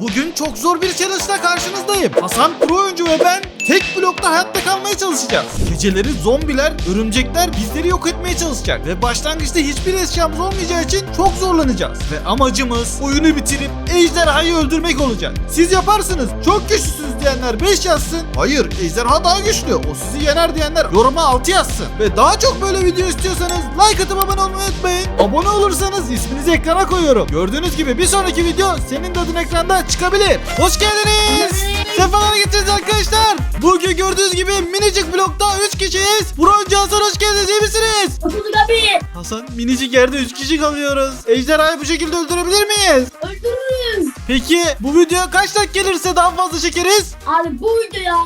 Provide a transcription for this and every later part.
Bugün çok zor bir challenge'la karşınızdayım. Hasan pro oyuncu ve ben tek blokta hayatta kalmaya çalışacağız. Geceleri zombiler, örümcekler bizleri yok etmeye çalışacak. Ve başlangıçta hiçbir eşyamız olmayacağı için çok zorlanacağız. Ve amacımız oyunu bitirip ejderhayı öldürmek olacak. Siz yaparsınız. Çok güçlüsünüz diyenler 5 yazsın. Hayır ejderha daha güçlü. O sizi yener diyenler yoruma 6 yazsın. Ve daha çok böyle video istiyorsanız like atıp abone olmayı unutmayın. Abone olursanız isminizi ekrana koyuyorum. Gördüğünüz gibi bir sonraki video senin de adın ekranda çıkabilir. Hoş geldiniz. Sefalar getirdiniz arkadaşlar. Bugün gördüğünüz gibi minicik blokta 3 kişiyiz. Broncu Hasan hoş geldiniz iyi misiniz? Oturduk abi. Hasan minicik yerde 3 kişi kalıyoruz. Ejderhayı bu şekilde öldürebilir miyiz? Öldürürüz. Peki bu videoya kaç like gelirse daha fazla çekeriz? Abi bu videoya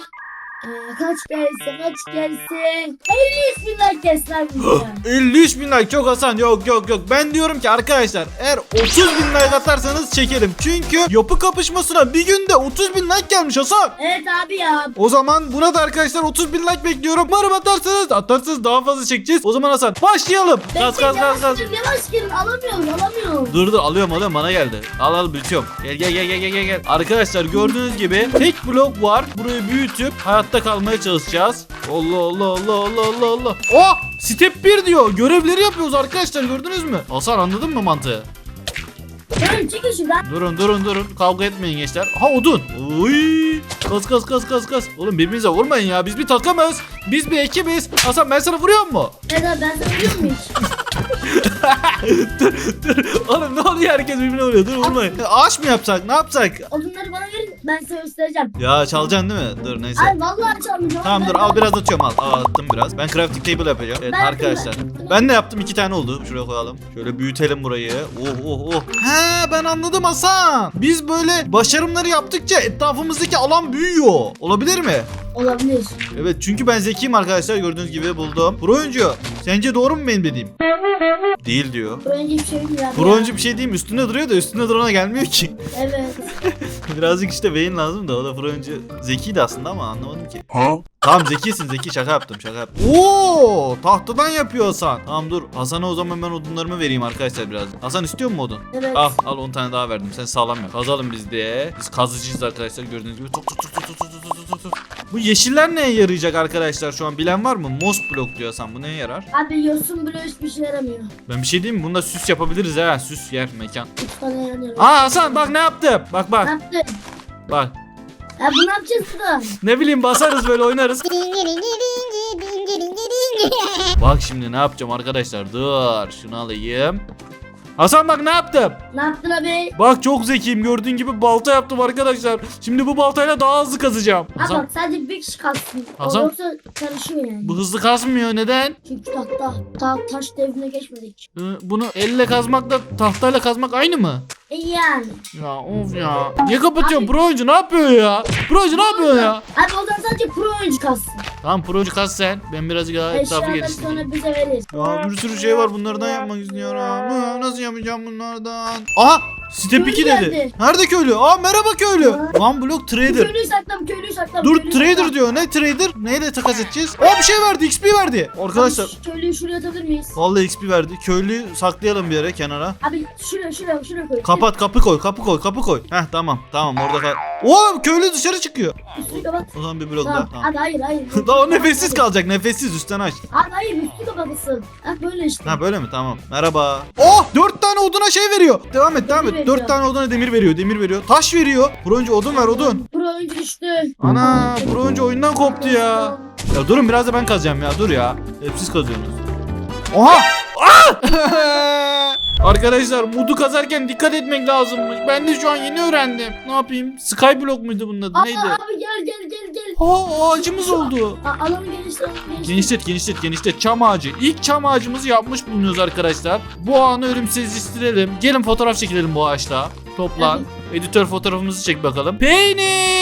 kaç gelse kaç gelse 53 bin like gelsin videoya. 53 bin like çok Hasan yok yok yok ben diyorum ki arkadaşlar eğer 30 bin like atarsanız çekerim çünkü yapı kapışmasına bir günde 30 bin like gelmiş Hasan evet abi ya. o zaman buna da arkadaşlar 30 bin like bekliyorum umarım atarsanız atarsanız daha fazla çekeceğiz o zaman Hasan başlayalım gaz gaz gaz gaz yavaş girin, Yavaş girin alamıyorum alamıyorum. Dur dur alıyorum alıyorum bana geldi. Al al büyütüyorum. Gel gel gel gel gel gel. Arkadaşlar gördüğünüz gibi tek blok var. Burayı büyütüp hayatta kalmaya çalışacağız. Allah Allah Allah Allah Allah Allah. Oh! Step 1 diyor. Görevleri yapıyoruz arkadaşlar gördünüz mü? Hasan anladın mı mantığı? Canım çıkın şuradan. Durun durun durun. Kavga etmeyin gençler. Ha odun. Uy! Kas kas kas kas kas. Oğlum birbirinize vurmayın ya. Biz bir takımız. Biz bir ekibiz. Hasan ben sana vuruyor mu? Evet abi ben sana biliyor muyum hiç? Oğlum ne oluyor herkes birbirine vuruyor. Dur vurmayın. Ağaç mı yapsak? Ne yapsak? Odunları bana ben size göstereceğim. Ya çalacaksın değil mi? Dur neyse. Abi vallahi çalmayacağım. Tamam Ben- dur al biraz atıyorum al. Al attım biraz. Ben crafting table yapacağım. Evet Ben- arkadaşlar. Ben de yaptım iki tane oldu. Şuraya koyalım. Şöyle büyütelim burayı. Oh oh oh. He ben anladım Hasan. Biz böyle başarımları yaptıkça etrafımızdaki alan büyüyor. Olabilir mi? Olabilir. Evet çünkü ben zekiyim arkadaşlar gördüğünüz gibi buldum. Pro oyuncu sence doğru mu benim dediğim? Değil diyor. Bu önce bir şey değil abi. Pro oyuncu bir şey mi? Üstünde duruyor da üstünde durana gelmiyor ki. Evet. Birazcık işte beyin lazım da o da oyuncu zekiydi aslında ama anlamadım ki. Tamam zekisin zeki şaka yaptım şaka yaptım. Oo tahtadan yapıyor Hasan. Tamam dur Hasan'a o zaman ben odunlarımı vereyim arkadaşlar biraz. Hasan istiyor mu odun? Evet. Al al 10 tane daha verdim. Sen sağlam yap. Kazalım biz de. Biz kazıcıyız arkadaşlar gördüğünüz gibi. Tuk tuk tuk tuk tuk tuk tuk tuk tuk. Bu yeşiller neye yarayacak arkadaşlar şu an bilen var mı? Moss block diyor Hasan bu neye yarar? Abi yosun bile hiçbir şey yaramıyor. Ben bir şey diyeyim mi? Bunda süs yapabiliriz ha. Süs yer mekan. Yanıyor. Aa Hasan bak ne yaptım. Bak Ne bak yaptın? bak. Ya bu ne yapacağız burada? Ne bileyim basarız böyle oynarız. Bak şimdi ne yapacağım arkadaşlar. Dur şunu alayım. Hasan bak ne yaptım. Ne yaptın abi? Bak çok zekiyim gördüğün gibi balta yaptım arkadaşlar. Şimdi bu baltayla daha hızlı kazacağım. Ha Hasan bak sadece bir kişi kalsın. Hasan- O yoksa karışıyor yani. bu hızlı kazmıyor neden? Çünkü tahta, ta, taş devrine geçmedik. Ee, Bunu elle kazmakla tahtayla kazmak aynı mı? E yani. Ya of ya. Niye kapatıyorsun pro oyuncu ne yapıyor ya? Pro oyuncu ne yapıyor ya? Abi o zaman sadece pro oyuncu kalsın. Tamam pro oyuncu kaz sen. Ben birazcık daha etrafı Eşyaları geliştireyim. sonra bize veririz. Ya bir sürü şey var bunlardan yapmak istiyorum. Ha, Nasıl yapacağım bunlardan? Aha! Step Köylü 2 dedi. Nerede köylü? Aa merhaba köylü. One block trader. Köylüyü saklam, köylüyü saklam. Dur köylüyü trader saklam. diyor. Ne trader? Neyle takas edeceğiz? Aa bir şey verdi. XP verdi. Arkadaşlar. Abi şu köylüyü şuraya atabilir miyiz? Vallahi XP verdi. Köylüyü saklayalım bir yere kenara. Abi şuraya şuraya şuraya koy. Kapat kapı koy kapı koy kapı koy. Heh tamam tamam orada kal. Oo köylü dışarı çıkıyor. Üstünü kapat. O zaman bir blok Tamam. daha. Tamam. Abi hayır hayır. Daha o nefessiz kalacak nefessiz üstten aç. Abi hayır üstü kapatasın. Ha böyle işte. Ha böyle mi? Tamam. Merhaba. Oh! Dört tane oduna şey veriyor. Devam et, devam et. Demir Dört veriyor. tane oduna demir veriyor, demir veriyor. Taş veriyor. Oyuncu odun ver, odun. Oyuncu düştü. Ana, oyuncu oyundan koptu ya. Ya durun biraz da ben kazacağım ya. Dur ya. Hep siz kazıyorsunuz. Oha! Ah! Arkadaşlar mudu kazarken dikkat etmek lazımmış. Ben de şu an yeni öğrendim. Ne yapayım? Skyblock muydu bunun adı? Aa, Neydi? abi gel gel gel gel. Ha ağacımız oldu. Aa, alanı genişlet. genişlet. Genişlet genişlet genişlet çam ağacı. İlk çam ağacımızı yapmış bulunuyoruz arkadaşlar. Bu anı ölümsüzleştirelim. Gelin fotoğraf çekelim bu ağaçla. Toplan. Editör fotoğrafımızı çek bakalım. Peynir!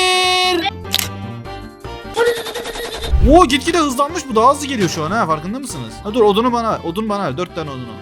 Oo gitgide hızlanmış bu daha hızlı geliyor şu an ha farkında mısınız? Ha dur odunu bana ver. Odun bana ver. Dört tane odunu.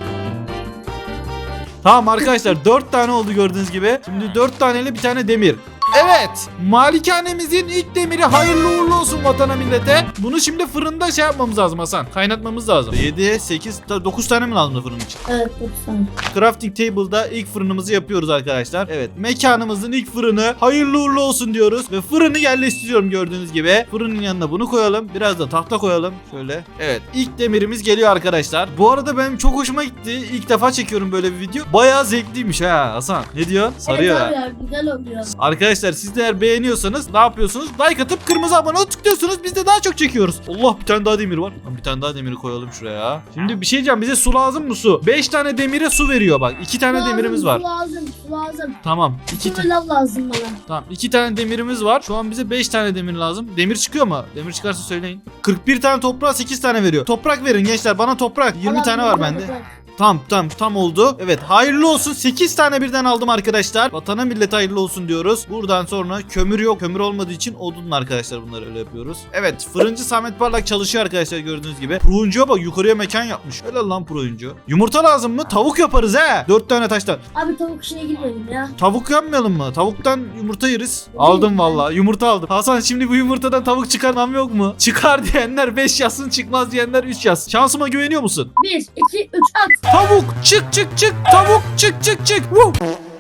Tamam arkadaşlar dört tane oldu gördüğünüz gibi. Şimdi dört taneyle bir tane demir. Evet. Malikanemizin ilk demiri hayırlı uğurlu olsun vatana millete. Bunu şimdi fırında şey yapmamız lazım Hasan. Kaynatmamız lazım. 7, 8, 9 tane mi lazım fırın için? Evet 90. Crafting Table'da ilk fırınımızı yapıyoruz arkadaşlar. Evet mekanımızın ilk fırını hayırlı uğurlu olsun diyoruz. Ve fırını yerleştiriyorum gördüğünüz gibi. Fırının yanına bunu koyalım. Biraz da tahta koyalım. Şöyle. Evet ilk demirimiz geliyor arkadaşlar. Bu arada benim çok hoşuma gitti. İlk defa çekiyorum böyle bir video. Bayağı zevkliymiş ha Hasan. Ne diyor? Sarıyor Evet ha. abi güzel oluyor. Arkadaşlar siz de eğer beğeniyorsanız ne yapıyorsunuz? Like atıp kırmızı abone ol tıklıyorsunuz. Biz de daha çok çekiyoruz. Allah bir tane daha demir var. Bir tane daha demiri koyalım şuraya. Şimdi bir şey diyeceğim. Bize su lazım mı su? 5 tane demire su veriyor bak. 2 tane Su demirimiz lazım, var. Su lazım su lazım. Tamam. 2 Su ve lav lazım bana. Tamam. 2 tane demirimiz var. Şu an bize 5 tane demir lazım. Demir çıkıyor mu? Demir çıkarsa söyleyin. 41 tane toprağa 8 tane veriyor. Toprak verin gençler. Bana toprak. 20 Allah tane var bende. bırak. Tam tam tam oldu. Evet hayırlı olsun. 8 tane birden aldım arkadaşlar. Vatana millet hayırlı olsun diyoruz. Buradan sonra kömür yok. Kömür olmadığı için odunla arkadaşlar bunları öyle yapıyoruz. Evet fırıncı Samet Parlak çalışıyor arkadaşlar gördüğünüz gibi. Pro'uncuya bak yukarıya mekan yapmış. Helal lan Pro'uncu. Yumurta lazım mı? Tavuk yaparız he. 4 tane taştan. Abi tavuk işine girmedim ya. Tavuk yapmayalım mı? Tavuktan yumurta yeriz. Aldım valla. Yumurta aldım. Hasan şimdi bu yumurtadan tavuk çıkarmam yok mu? Çıkar diyenler 5 yazsın çıkmaz diyenler 3 yaz. Şansıma güveniyor musun? 1, 2, 3 at. Tavuk çık çık çık tavuk çık çık çık.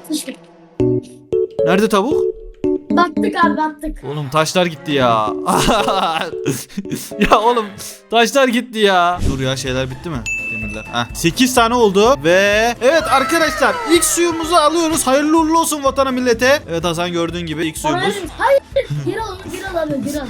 Sıçtık. Nerede tavuk? Battık abi battık. Oğlum taşlar gitti ya. ya oğlum taşlar gitti ya. Dur ya şeyler bitti mi? Demirler. Heh. 8 tane oldu ve evet arkadaşlar ilk suyumuzu alıyoruz. Hayırlı uğurlu olsun vatana millete. Evet Hasan gördüğün gibi ilk suyumuz. Hayır. Geri al abi geri al.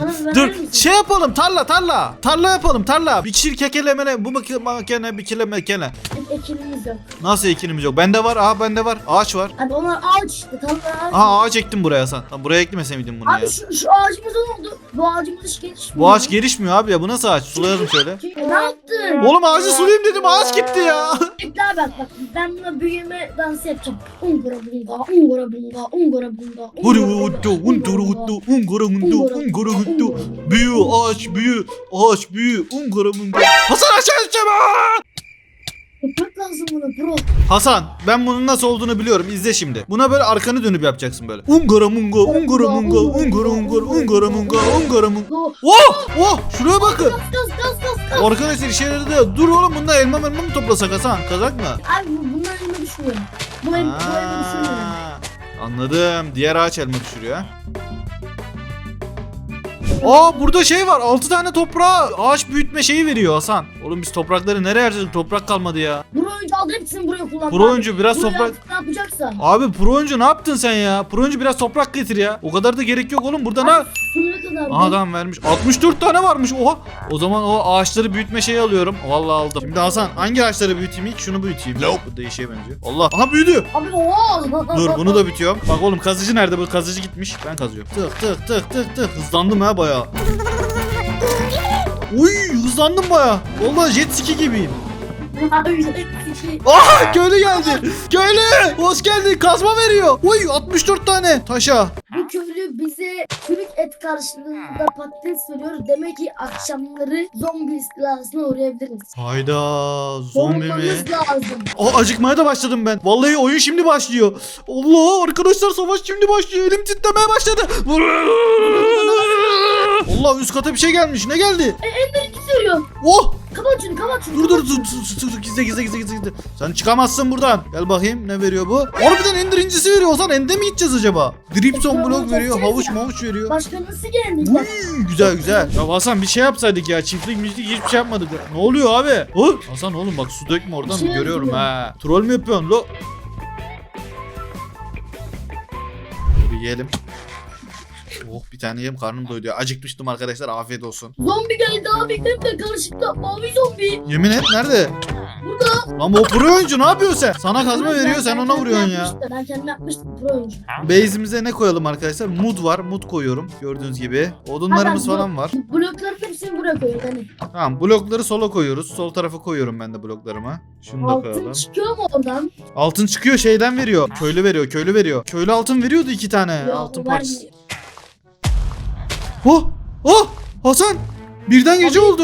Bana ver Dur misin? şey yapalım tarla tarla. Tarla yapalım tarla. Bir kişilik kekelemene bu makine, makine bir kile makine. Ekinimiz yok. Nasıl ekinimiz yok? Bende var. Aha bende var. Ağaç var. Abi onlar ağaç işte tamam ağaç. Aha ağaç ektim buraya Hasan. Lan buraya eklemese miydin bunu ya? Abi şu, şu ağacımız oldu? Bu ağacımız hiç gelişmiyor. Bu ağaç gelişmiyor abi ya. Bu nasıl ağaç? Sulayalım şöyle. E, ne yaptın? Oğlum ağacı sulayayım dedim ağaç gitti ya. Bekle abi bak bak ben buna büyüme dansı yapacağım. Ungura bunga, ungura bunga, ungura bunga. Huri huttu, unduru huttu, ungara hundu, ungara huttu. Büyü ağaç büyü, ağaç büyü, ungara munga. Hasan aşağı aa! Yapmak lazım buna bro. Hasan ben bunun nasıl olduğunu biliyorum izle şimdi. Buna böyle arkanı dönüp yapacaksın böyle. Ungara munga, ungara munga, ungara ungara, ungara munga, ungara munga. Go. Oh! Oh! Şuraya bakın. Gaz gaz gaz gaz. Arkadaşlar işe yaradı. ya. Dur oğlum bunda elma elma mı toplasak Hasan? Kazak mı? Abi bu- bunlar elime düşmüyor. Bu el, bu elime düşmüyor. Aa, Anladım. Diğer ağaç elma düşürüyor. Aa burada şey var. 6 tane toprağa ağaç büyütme şeyi veriyor Hasan. Oğlum biz toprakları nereye harcadık? Toprak kalmadı ya. Pro oyuncu aldı hepsini buraya kullan. Pro oyuncu biraz Buraya toprak... Ne yapacaksa. Abi pro oyuncu ne yaptın sen ya? Pro oyuncu biraz toprak getir ya. O kadar da gerek yok oğlum. Burada ne? Sınıra kadar. Aha tamam vermiş. 64 tane varmış. Oha. O zaman o ağaçları büyütme şeyi alıyorum. Vallahi aldım. Şimdi Hasan hangi ağaçları büyüteyim ilk? Şunu büyüteyim. Nope. Bu değişiğe benziyor. Allah. Aha büyüdü. Abi oha. Dur bunu da bitiyorum. Bak oğlum kazıcı nerede? Bu kazıcı gitmiş. Ben kazıyorum. Tık tık tık tık tık. Hızlandım ha bayağı. Uy hızlandım bayağı. Vallahi jet ski gibiyim. Aa köylü geldi. Köylü hoş geldin. Kazma veriyor. Uy 64 tane taşa. Bu köylü bize kürük et karşılığında patates veriyor. Demek ki akşamları zombi istilasına uğrayabiliriz. Hayda zombi mi? Lazım. Aa acıkmaya da başladım ben. Vallahi oyun şimdi başlıyor. Allah arkadaşlar savaş şimdi başlıyor. Elim titremeye başladı. Allah üst kata bir şey gelmiş. Ne geldi? Ender söylüyor. Oh Kapat şunu kapat şunu. Dur dur dur dur dur dur gizle gizle gizle gizle. Sen çıkamazsın buradan. Gel bakayım ne veriyor bu? Harbiden ender incisi veriyor. Ozan ende mi gideceğiz acaba? Dripson blok veriyor. Havuç mavuç veriyor. Başka nasıl geldik bak. Uy, güzel güzel. Ya Hasan bir şey yapsaydık ya. Çiftlik mişlik hiçbir şey yapmadık. Ne oluyor abi? Oh. Hasan oğlum bak su dökme oradan Bir şey görüyorum yapıyor. ha. Troll mü yapıyorsun lo? Bir yiyelim. Oh bir tane yiyeyim karnım doydu ya. Acıkmıştım arkadaşlar afiyet olsun. Zombi geldi abi de karşımda mavi zombi. Yemin et nerede? Burada. Lan bu pro oyuncu ne yapıyorsun sen? Sana kazma veriyor sen ona vuruyorsun ya. Ben kendim yapmıştım pro oyuncu. Base'imize ne koyalım arkadaşlar? Mud var. Mud koyuyorum. Gördüğünüz gibi. Odunlarımız bu- falan var. Bu blokların hepsini buraya koyuyor hani. Tamam blokları sola koyuyoruz. Sol tarafa koyuyorum ben de bloklarımı. Şunu da Altın koyalım. çıkıyor mu oradan? Altın çıkıyor şeyden veriyor. Köylü veriyor. Köylü veriyor. Köylü altın veriyordu iki tane. Yok, altın vermiyor. parçası. Oh! Oh! Hasan! Birden gece Abi. oldu.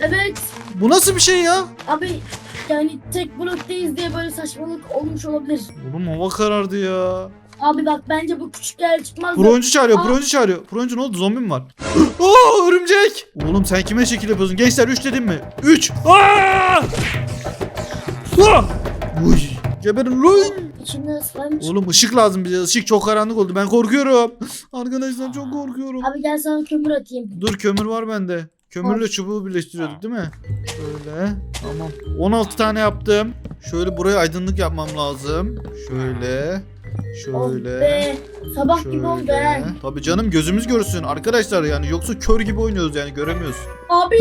Evet. Bu nasıl bir şey ya? Abi yani tek bloktayız diye böyle saçmalık olmuş olabilir. Oğlum hava karardı ya. Abi bak bence bu küçük yer çıkmaz. da- Broncu çağırıyor, Aa. broncu çağırıyor. Broncu ne oldu? Zombi mi var? Oo örümcek! Oğlum sen kime şekil yapıyorsun? Gençler 3 dedim mi? 3. Aa! Aa! Uy! Geberin lan! İçinde Oğlum ışık lazım bize. Işık çok karanlık oldu. Ben korkuyorum. Arkadaşlar çok korkuyorum. Abi gel sana kömür atayım. Dur kömür var bende. Kömürle çubuğu birleştiriyorduk değil mi? Şöyle. Tamam. 16 tane yaptım. Şöyle buraya aydınlık yapmam lazım. Şöyle. Oh Şöyle. be. Sabah gibi oldu he. Tabii canım gözümüz görsün arkadaşlar yani yoksa kör gibi oynuyoruz yani göremiyoruz. Abi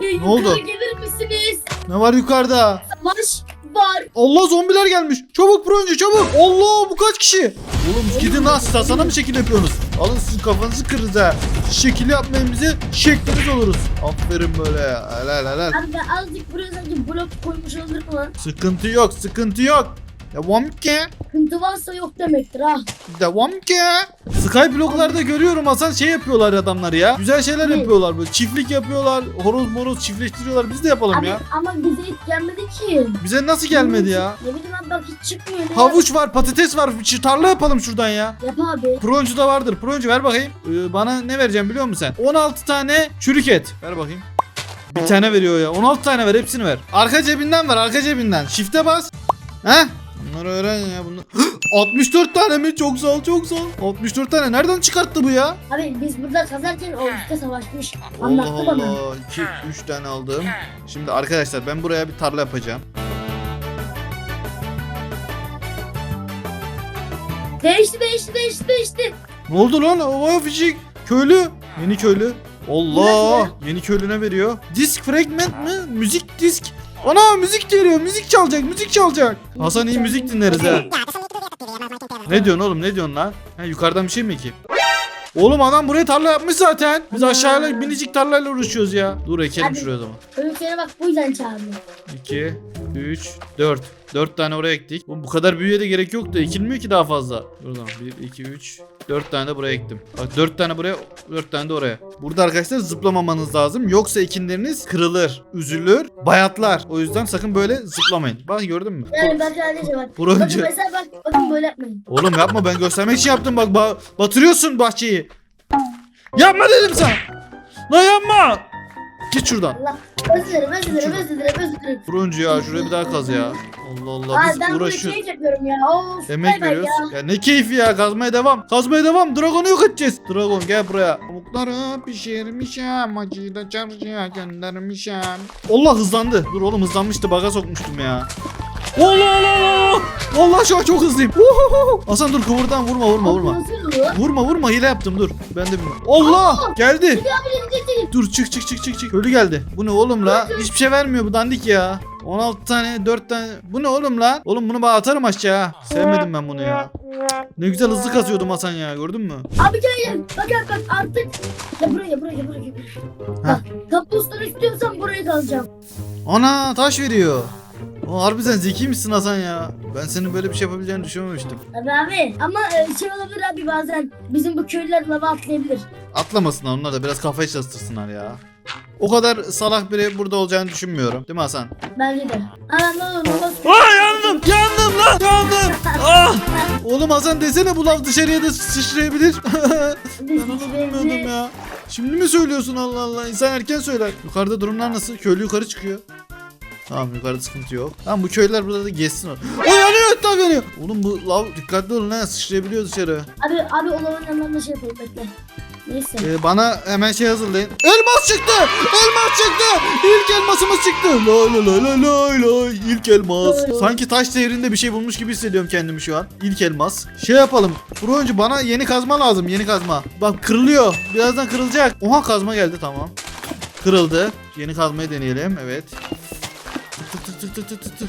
e, yukarı oldu? gelir misiniz? Ne var yukarıda? Savaş var. Allah zombiler gelmiş. Çabuk Broncu çabuk. Allah bu kaç kişi? Oğlum gidin lan sana mı şekil yapıyorsunuz? Alın sizin kafanızı kırırız ha. Şekil yapmayın bize şekliniz oluruz. Aferin böyle ya. Helal helal. Abi ben azıcık buraya sanki blok koymuş mi lan? Sıkıntı yok sıkıntı yok. Devam ki. Sıkıntı varsa yok demektir ha. Devam ki. Skyblock'larda görüyorum Hasan şey yapıyorlar adamlar ya. Güzel şeyler Ne? yapıyorlar böyle. Çiftlik yapıyorlar. Horoz moroz çiftleştiriyorlar. Biz de yapalım Abi ya. ama bize hiç gelmedi ki. Bize nasıl gelmedi ya? Ne bileyim abi bak hiç çıkmıyor. Ne Havuç var, patates var. Bir tarla yapalım şuradan ya. Yap abi. Proncu da vardır. Proncu ver bakayım. Ee, bana ne vereceğim biliyor musun sen? 16 tane çürük et. Ver bakayım. Bir tane veriyor ya. 16 tane ver. Hepsini ver. Arka cebinden ver. Arka cebinden. Shift'e bas. Heh. Bunları öğren ya. Bunlar... 64 tane mi? Çok sağ ol, çok sağ ol. 64 tane. Nereden çıkarttı bu ya? Abi biz burada kazarken o üstte savaşmış. Allah Anlattı bana. Allah. 2 3 tane aldım. Şimdi arkadaşlar ben buraya bir tarla yapacağım. Değişti değişti değişti değişti. Ne oldu lan? Havaya fişik. Köylü. Yeni köylü. Allah. Yeni köylü ne veriyor? Disk fragment mi? Müzik disk. Ana müzik geliyor. Müzik çalacak. Müzik çalacak. Hasan iyi müzik dinleriz ha. Ne diyorsun oğlum? Ne diyorsun lan? Ha, yukarıdan bir şey mi ki? Oğlum adam buraya tarla yapmış zaten. Biz aşağıyla minicik tarlayla uğraşıyoruz ya. Dur ekelim Hadi. şuraya o zaman. Öyle seni bak bu yüzden çağırdım. 2, 3, 4. 4 tane oraya ektik. Oğlum bu kadar büyüye de gerek yok da ekilmiyor ki daha fazla. Buradan 1, 2, 3, 4 tane de buraya ektim. Bak 4 tane buraya, 4 tane de oraya. Burada arkadaşlar zıplamamanız lazım. Yoksa ekinleriniz kırılır, üzülür, bayatlar. O yüzden sakın böyle zıplamayın. Bak gördün mü? Yani bak kardeşim bak. Broncu. Bakın mesela bak bakın böyle yapmayın. Oğlum yapma ben göstermek için yaptım bak ba- batırıyorsun bahçeyi. Yapma dedim sana. Lan yapma. Git şuradan. Allah özür dilerim özür dilerim özür dilerim özür dilerim. Turuncu ya şuraya bir daha kaz ya. Allah Allah Aa, biz ben bunu uğraşıyoruz. keyif yapıyorum ya. Of, Emek bay bay veriyoruz. Ya. Ya ne keyfi ya kazmaya devam. Kazmaya devam. Dragon'u yok edeceğiz. Dragon gel buraya. Tavukları pişirmişim. Acıyı da çarşıya göndermişim. Allah hızlandı. Dur oğlum hızlanmıştı. Baga sokmuştum ya. Allah Allah Allah. Vallahi şu an çok hızlıyım. Uhuhu. Hasan dur kıvırdan vurma vurma vurma. Vurma vurma hile yaptım dur. Ben de bilmiyorum. Allah geldi. Dur çık çık çık çık çık. Köylü geldi. Bu ne oğlum la? Hiçbir şey vermiyor bu dandik ya. 16 tane 4 tane. Bu ne oğlum lan? Oğlum bunu bana atarım aşağı. ha. Sevmedim ben bunu ya. Ne güzel hızlı kazıyordum Hasan ya gördün mü? Abi gel. Bak bak bak artık. Ya buraya buraya buraya. Bak kapustan istiyorsan buraya kalacağım. Ana taş veriyor. O harbi sen zeki misin Hasan ya? Ben senin böyle bir şey yapabileceğini düşünmemiştim. Abi abi ama e, şey olabilir abi bazen bizim bu köylüler lava atlayabilir. Atlamasınlar onlar da biraz kafayı çalıştırsınlar ya. O kadar salak biri burada olacağını düşünmüyorum. Değil mi Hasan? Bence de. Ana ne olur ne olur. Aa yandım! Yandım lan! Yandım! Ah! Oğlum Hasan desene bu laf dışarıya da sıçrayabilir. Ben onu bilmiyordum ya. Şimdi mi söylüyorsun Allah Allah? İnsan erken söyler. Yukarıda durumlar nasıl? Köylü yukarı çıkıyor. Tamam yukarıda sıkıntı yok. Tamam bu köylüler burada da gezsin. O yanıyor etraf yanıyor. Oğlum bu lav dikkatli olun ha sıçrayabiliyor dışarı. Abi abi o lavanın yanından şey yapayım bekle. Neyse. Ee, bana hemen şey hazırlayın. Elmas çıktı! Elmas çıktı! İlk elmasımız çıktı. Lay lay lay lay lay. İlk elmas. Sanki taş devrinde bir şey bulmuş gibi hissediyorum kendimi şu an. İlk elmas. Şey yapalım. Pro oyuncu bana yeni kazma lazım. Yeni kazma. Bak kırılıyor. Birazdan kırılacak. Oha kazma geldi tamam. Kırıldı. Yeni kazmayı deneyelim. Evet. Tık tık tık tık.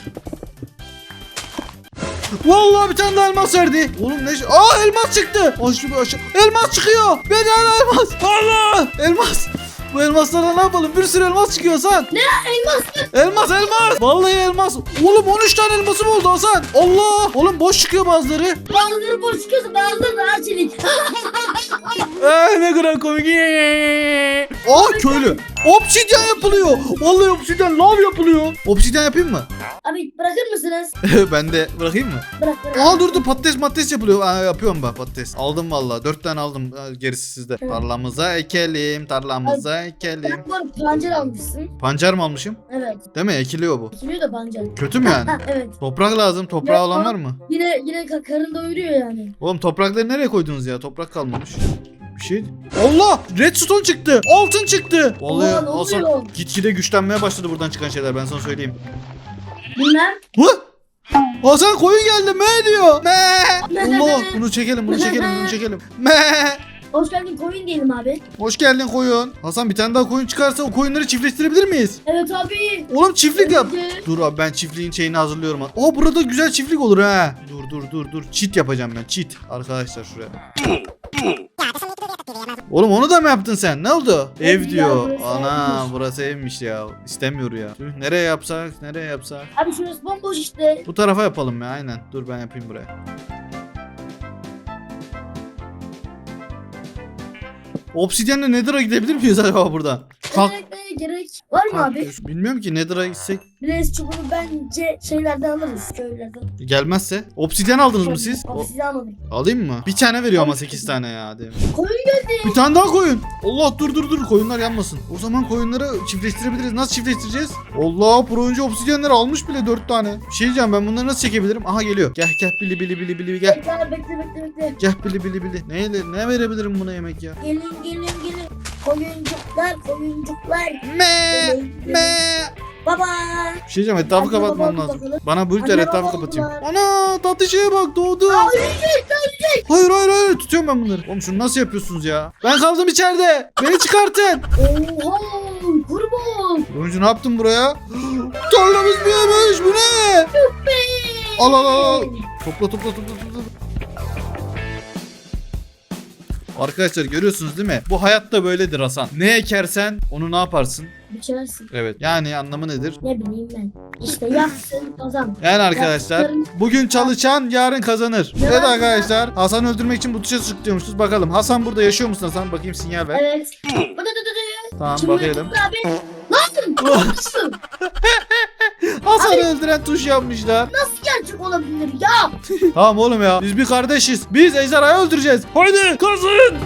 Vallahi bir tane daha elmas verdi. Oğlum ne? Aa elmas çıktı. Aşağı aşağı. Elmas çıkıyor. Bedava elmas. Allah. Elmas. Bu elmaslarla ne yapalım? Bir sürü elmas çıkıyor Hasan. Ne elmas mı? Elmas elmas. Vallahi elmas. Oğlum 13 tane elmasım oldu Hasan. Allah. Oğlum boş çıkıyor bazıları. Bazıları boş çıkıyorsa bazıları daha çelik. Ee, ne kadar komik. Aa köylü. Obsidyen yapılıyor. Vallahi obsidyen lav yapılıyor. Obsidyen yapayım mı? Abi bırakır mısınız? ben de bırakayım mı? Bırak bırak. Aa dur dur patates patates yapılıyor. Aa, yapıyorum ben patates. Aldım vallahi. Dört tane aldım. Aa, Gerisi sizde. Evet. Tarlamıza ekelim. Tarlamıza ekelim. Var pancar almışsın. Pancar mı almışım? Evet. Değil mi? Ekiliyor bu. Kiliyor da pancar. Kötü mü yani? Ha evet. Toprak lazım. Toprağı olan var mı? Yine yine ka- karın doyuruyor yani. Oğlum toprakları nereye koydunuz ya? Toprak kalmamış. Bir şey. Allah! Redstone çıktı. Altın çıktı. Vallahi Oha, ne Hasan oluyor? gitgide güçlenmeye başladı buradan çıkan şeyler. Ben sana söyleyeyim. Bilmem. Hı? Hasan koyun geldi. Me diyor. Me. Allah bunu çekelim, bunu çekelim, bunu çekelim. Me. Hoş geldin koyun diyelim abi. Hoş geldin koyun. Hasan bir tane daha koyun çıkarsa o koyunları çiftleştirebilir miyiz? Evet abi. Oğlum çiftlik yap. Dur abi ben çiftliğin şeyini hazırlıyorum. Aa burada güzel çiftlik olur ha. Dur dur dur dur. Çit yapacağım ben. Çit. Arkadaşlar şuraya. Oğlum onu da mı yaptın sen? Ne oldu? Ev ya, diyor. burası Ana evmiş. burası evmiş ya. İstemiyor ya. Tüh, nereye yapsak? Nereye yapsak? Abi şurası bomboş işte. Bu tarafa yapalım ya aynen. Dur ben yapayım buraya. Obsidyenle Nether'a gidebilir miyiz acaba buradan? Kalk. Gerek? Var mı abi? Bilmiyorum ki Nether'a gitsek Blaze çubuğu bence şeylerden alırız köylerden. gelmezse. Obsidyen aldınız mı siz? O- size almadık. alayım mı? Bir tane veriyor ama Abi. 8 tane ya. Hadi. Koyun geldi. Bir tane daha koyun. Allah dur dur dur koyunlar yanmasın. O zaman koyunları çiftleştirebiliriz. Nasıl çiftleştireceğiz? Allah pro oyuncu obsidyenleri almış bile 4 tane. Bir şey diyeceğim ben bunları nasıl çekebilirim? Aha geliyor. Gel gel bili bili bili bili gel. Bekle bekle bekle bekle. Gel bili bili bili. Ne, ne verebilirim buna yemek ya? Gelin gelin. Koyuncuklar koyuncuklar. Me me. Baba. Bir şey diyeceğim etrafı kapatmam bakalım, lazım. bakalım. Bana bu Hadi etrafı bakalım, kapatayım. Ana tatlı şeye bak doğdu. Aa ölecek ölecek. Hayır hayır hayır tutuyorum ben bunları. Oğlum şunu nasıl yapıyorsunuz ya? Ben kaldım içeride. Beni çıkartın. Oha kurban. Oyuncu ne yaptın buraya? Tarlamız büyümüş bu ne? Al al. al. Topla topla topla topla. Arkadaşlar görüyorsunuz değil mi? Bu hayatta böyledir Hasan. Ne ekersen onu ne yaparsın? Biçersin. Evet. Yani anlamı nedir? Ne bileyim ben. İşte yapsın kazan. Yani arkadaşlar bugün çalışan yarın kazanır. Ne Evet arkadaşlar Hasan öldürmek için bu tuşa tıklıyormuşuz. Bakalım Hasan burada yaşıyor musun Hasan? Bakayım sinyal ver. Evet. Tamam Şimdi bakalım. Abi. Lan? Hasan'ı öldüren tuş yapmışlar. Nasıl gerçek olabilir ya? Tamam oğlum ya. Biz bir kardeşiz. Biz ejderhayı öldüreceğiz. Haydi kazın.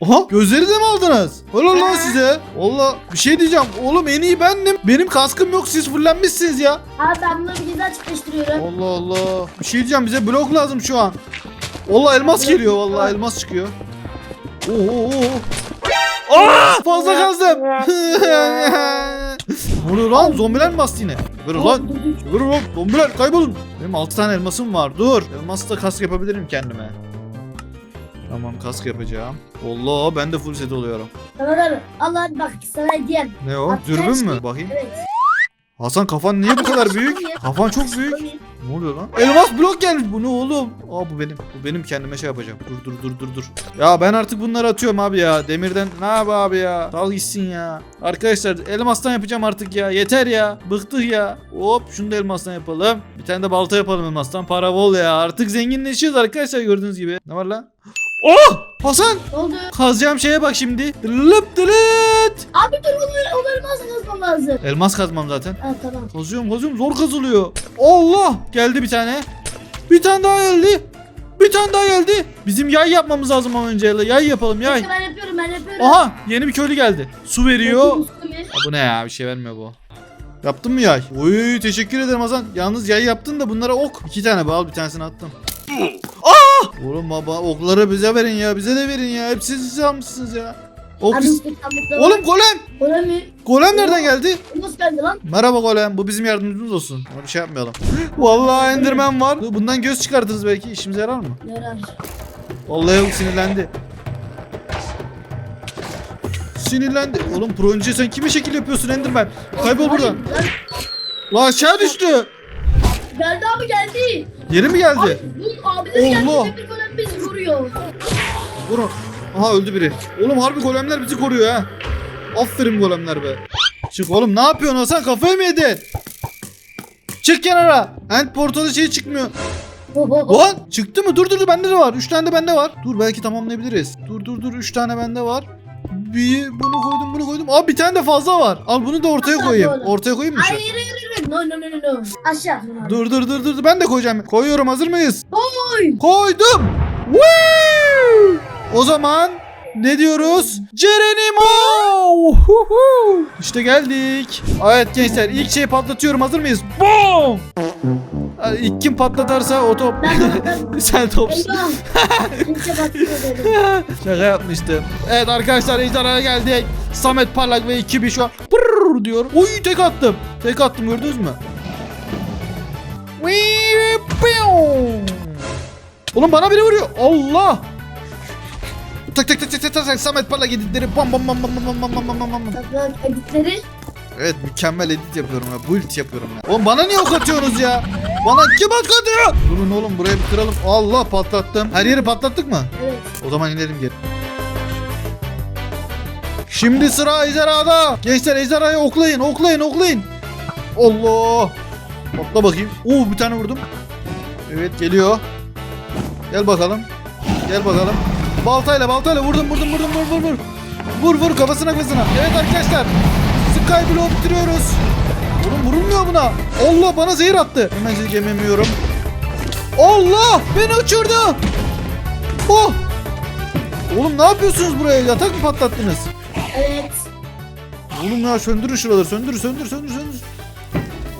Oha gözleri de mi aldınız? Helal lan size. Valla bir şey diyeceğim. Oğlum en iyi bendim. Benim kaskım yok siz fullenmişsiniz ya. Abi ben bunları bir güzel çiftleştiriyorum. Allah Allah. Bir şey diyeceğim bize blok lazım şu an. Valla elmas geliyor valla elmas çıkıyor. Oo. Aa! Fazla kazdım. oluyor lan? Zombiler mi bastı yine? Ver lan. Dur lan zombiler kaybolun. Benim 6 tane elmasım var. Dur. Elmasla kask yapabilirim kendime. Tamam kask yapacağım. Allah ben de full set oluyorum. Tamam abi. Allah bak sana hediyem. Ne o? Dürbün mü? Bakayım. Evet. Hasan kafan niye bu kadar büyük? Kafan çok büyük. Ne oluyor lan? Elmas blok gelmiş. Bu ne oğlum? Aa bu benim. Bu benim kendime şey yapacağım. Dur dur dur dur dur. Ya ben artık bunları atıyorum abi ya. Demirden ne yap abi ya? Dal gitsin ya. Arkadaşlar elmastan yapacağım artık ya. Yeter ya. Bıktık ya. Hop şunu da elmastan yapalım. Bir tane de balta yapalım elmastan. Para bol ya. Artık zenginleşiyoruz arkadaşlar gördüğünüz gibi. Ne var lan? Oh! Hasan! Ne oldu? Kazacağım şeye bak şimdi. Lıp dırıt. Abi dur onları, onları lazım? Elmas kazmam zaten. Ha tamam. Kazıyorum kazıyorum zor kazılıyor. Allah geldi bir tane. Bir tane daha geldi. Bir tane daha geldi. Bizim yay yapmamız lazım ama önce. Yay yapalım yay. Ben yapıyorum ben yapıyorum. Aha yeni bir köylü geldi. Su veriyor. Aa, bu ne ya bir şey vermiyor bu. Yaptın mı yay? Oy teşekkür ederim Hasan. Yalnız yay yaptın da bunlara ok. İki tane bağ al bir tanesini attım. Aa! Oğlum baba okları bize verin ya. Bize de verin ya. Hepsi siz almışsınız ya. Ok Abi is- üstte sandıkta var. Oğlum golem. Öyle mi? Golem nereden geldi? Nasıl geldi lan? Merhaba golem. Bu bizim yardımcımız olsun. Ona bir şey yapmayalım. Vallahi Enderman var. Bundan göz çıkartırız belki. İşimize yarar mı? Yarar. Vallahi yok sinirlendi. Sinirlendi. Oğlum pro oyuncu sen kime şekil yapıyorsun Enderman? Kaybol buradan. Lan, La aşağı düştü. Geldi abi geldi. Yeri mi geldi? Bu abileri geldi. Demir golem bizi koruyor. Vurun. Aha öldü biri. Oğlum harbi golemler bizi koruyor ha. Aferin golemler be. Çık oğlum ne yapıyorsun Hasan kafayı mı yedin? Çık kenara. End portalı şey çıkmıyor. Lan çıktı mı? Dur dur dur bende de var. 3 tane de bende var. Dur belki tamamlayabiliriz. Dur dur dur 3 tane bende var. Bir bunu koydum bunu koydum. Aa bir tane de fazla var. Al bunu da ortaya koyayım. Ortaya koyayım mı? Hayır hayır hayır. No no no no. Aşağı. Dur dur dur dur ben de koyacağım. Koyuyorum hazır mıyız? Oy. Koydum. Woo! O zaman ne diyoruz? Cerenimo! İşte geldik. Evet gençler ilk şeyi patlatıyorum hazır mıyız? Boom! Hadi İlk kim patlatarsa o top. Ben Sen topsun. Şaka yapmıştım. Evet arkadaşlar ejderhaya geldik. Samet Parlak ve ekibi şu an pırrrr diyor. Oy tek attım. Tek attım gördünüz mü? Oğlum bana biri vuruyor. Allah. Tak tak tak tak tak tak tak Samet Parlak editleri bam bam bam bam bam bam bam bam bam bam. Bak editleri. Evet mükemmel edit yapıyorum ya. Build yapıyorum ya. Oğlum bana niye ok atıyorsunuz ya? Bana kim ok atıyor? Durun oğlum buraya bir kıralım. Allah patlattım. Her yeri patlattık mı? Evet. O zaman inelim geri. Şimdi sıra ejderhada. Gençler ejderhayı oklayın, oklayın, oklayın. Allah. Atla bakayım. Oo bir tane vurdum. Evet geliyor. Gel bakalım. Gel bakalım. Baltayla baltayla vurdum vurdum vurdum vur vur vur. Vur vur kafasına kafasına. Evet arkadaşlar. Sky Blow bitiriyoruz. Oğlum vurulmuyor buna. Allah bana zehir attı. Hemen zehir yememiyorum. Allah beni uçurdu. Oh. Oğlum ne yapıyorsunuz buraya? Yatak mı patlattınız? Evet. Oğlum ya söndürün şuraları. Söndür, söndür, söndür, söndür.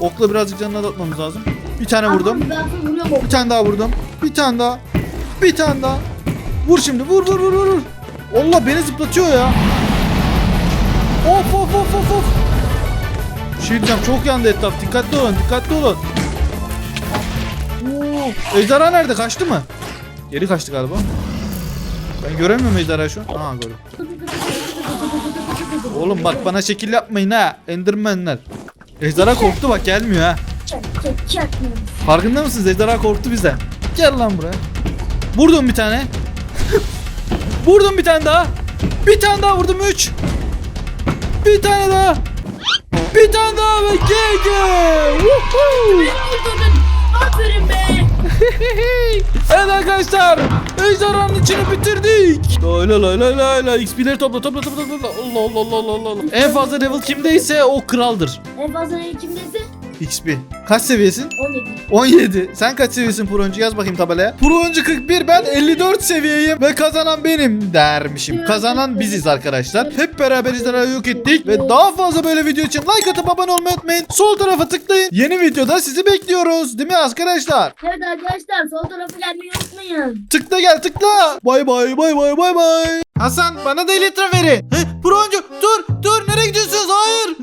Okla birazcık canına atmamız lazım. Bir tane vurdum. Bir tane daha vurdum. Bir tane daha. Bir tane daha. Vur şimdi. Vur, vur, vur, vur. Allah beni zıplatıyor ya. Of, of, of, of, of. Bir şey diyeceğim. Çok yandı etraf. Dikkatli olun, dikkatli olun. Oo, ejderha nerede? Kaçtı mı? Geri kaçtı galiba. Ben göremiyorum ejderha şu an. Aa gördüm. Oğlum bak bana şekil yapmayın ha. Endermenler. Ejderha korktu bak gelmiyor ha. Farkında mısınız? Ejderha korktu bizden. Gel lan buraya. Vurdum bir tane. Vurdum bir tane daha. Bir tane daha vurdum. Üç. Bir tane daha. Bir tane daha ve GG. Aferin be. evet arkadaşlar. Ejderhanın içini bitirdik. Lay lay lay lay lay. XP'leri topla topla topla topla. Allah Allah Allah Allah Allah. En fazla level kimdeyse o kraldır. En fazla ne kimdeyse XP. Kaç seviyesin? 17. 17. Sen kaç seviyesin pro oyuncu? Yaz bakayım tabelaya. Pro oyuncu 41 ben 54 seviyeyim ve kazanan benim dermişim. Kazanan biziz arkadaşlar. Hep beraber ejderhayı yok ettik ve daha fazla böyle video için like atıp abone olmayı unutmayın. Sol tarafa tıklayın. Yeni videoda sizi bekliyoruz. Değil mi arkadaşlar? Evet arkadaşlar sol tarafı gelmeyi unutmayın. Tıkla gel tıkla. Bay bay bay bay bay bay. Hasan bana da elitre verin. He, pro oyuncu dur dur nereye gidiyorsunuz? Hayır.